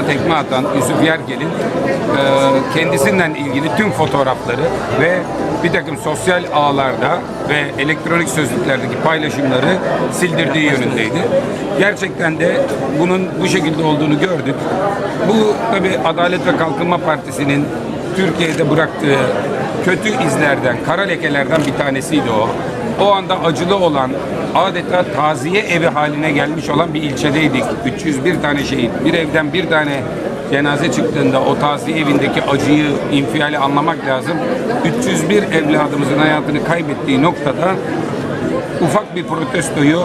buna tekme atan Yusuf Yergel'in e, kendisinden ilgili tüm fotoğrafları ve bir takım sosyal ağlarda ve elektronik sözlüklerdeki paylaşımları sildirdiği yönündeydi. Gerçekten de bunun bu şekilde olduğunu gördük. Bu tabi Adalet ve Kalkınma Partisi'nin Türkiye'de bıraktığı kötü izlerden, kara lekelerden bir tanesiydi o. O anda acılı olan, adeta taziye evi haline gelmiş olan bir ilçedeydik. 301 tane şehit. Bir evden bir tane cenaze çıktığında o taziye evindeki acıyı, infiali anlamak lazım. 301 evladımızın hayatını kaybettiği noktada ufak bir protestoyu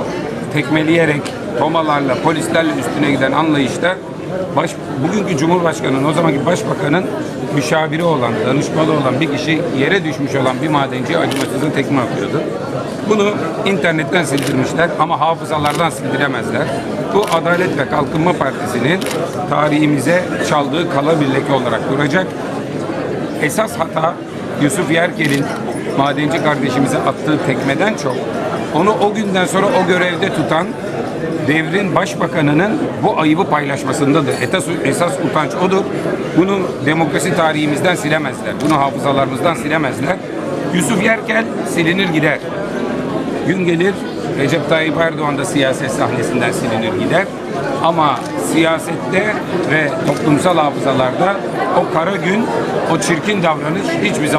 tekmeleyerek tomalarla, polislerle üstüne giden anlayışta baş, bugünkü Cumhurbaşkanı'nın, o zamanki Başbakan'ın müşaviri olan, danışmalı olan bir kişi yere düşmüş olan bir madenci acımasızın tekme atıyordu. Bunu internetten sildirmişler ama hafızalardan sildiremezler. Bu Adalet ve Kalkınma Partisi'nin tarihimize çaldığı kala bir leke olarak duracak. Esas hata Yusuf Yerkel'in madenci kardeşimize attığı tekmeden çok onu o günden sonra o görevde tutan devrin başbakanının bu ayıbı paylaşmasındadır. Esas, esas utanç odur. Bunu demokrasi tarihimizden silemezler. Bunu hafızalarımızdan silemezler. Yusuf Yerkel silinir gider. Gün gelir Recep Tayyip Erdoğan da siyaset sahnesinden silinir gider. Ama siyasette ve toplumsal hafızalarda o kara gün, o çirkin davranış hiçbir zaman